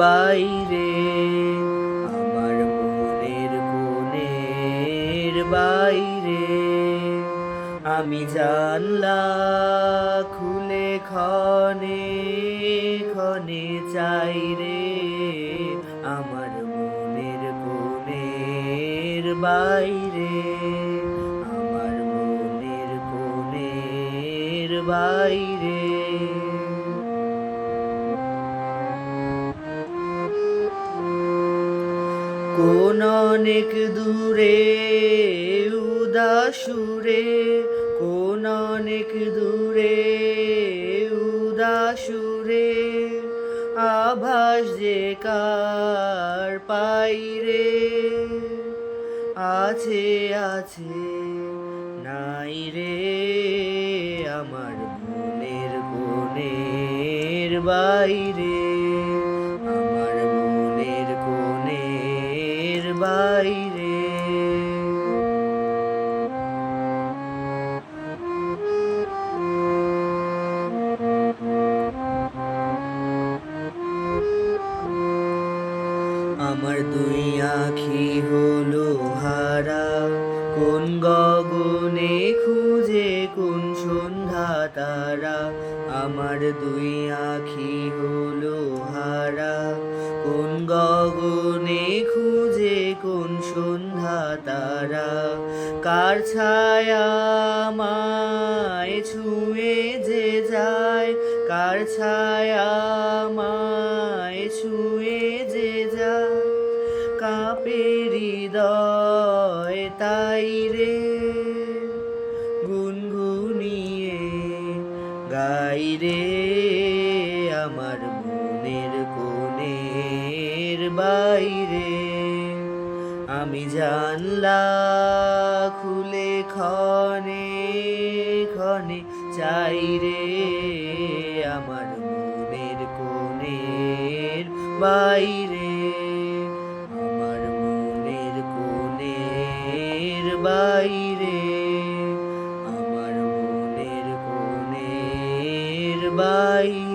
বাইরে, আমার মনের কোণের বাইরে। আমি জানলা খুলে খনে ক্ষণে চাই রে, আমার মনের কোণের বাইরে। আমার মনের কোণের বাইরে। কোন অনেক দূরে, উদাসুরে কোন অনেক দূরে, উদাসুরে, আভাস যে কার পাইরে আছে আছে, নাই রে আমার মনের কোণের বাইরে। বাইরে। আমার দুই আখি হলো হারা। কোন গগনে খুঁজে, কোন সন্ধ্যা তারা। আমার দুই আখি হলো হারা। কোন গগনে খুঁজে কোন সন্ধ্যা তারা? কার ছায়া মায় ছুঁয়ে যে যায়? কার ছায়া মায় ছুঁয়ে যে যায়? কাপে হৃদয় তাই রে। গুনগুনিয়ে গাই রে আমার মনের কোণের বাইরে। আমি জানলা খুলে খনে খনে চাই রে আমার মনের কোণের বাইরে, আমার মনের কোণের বাইরে, আমার মনের কোণের বাইরে।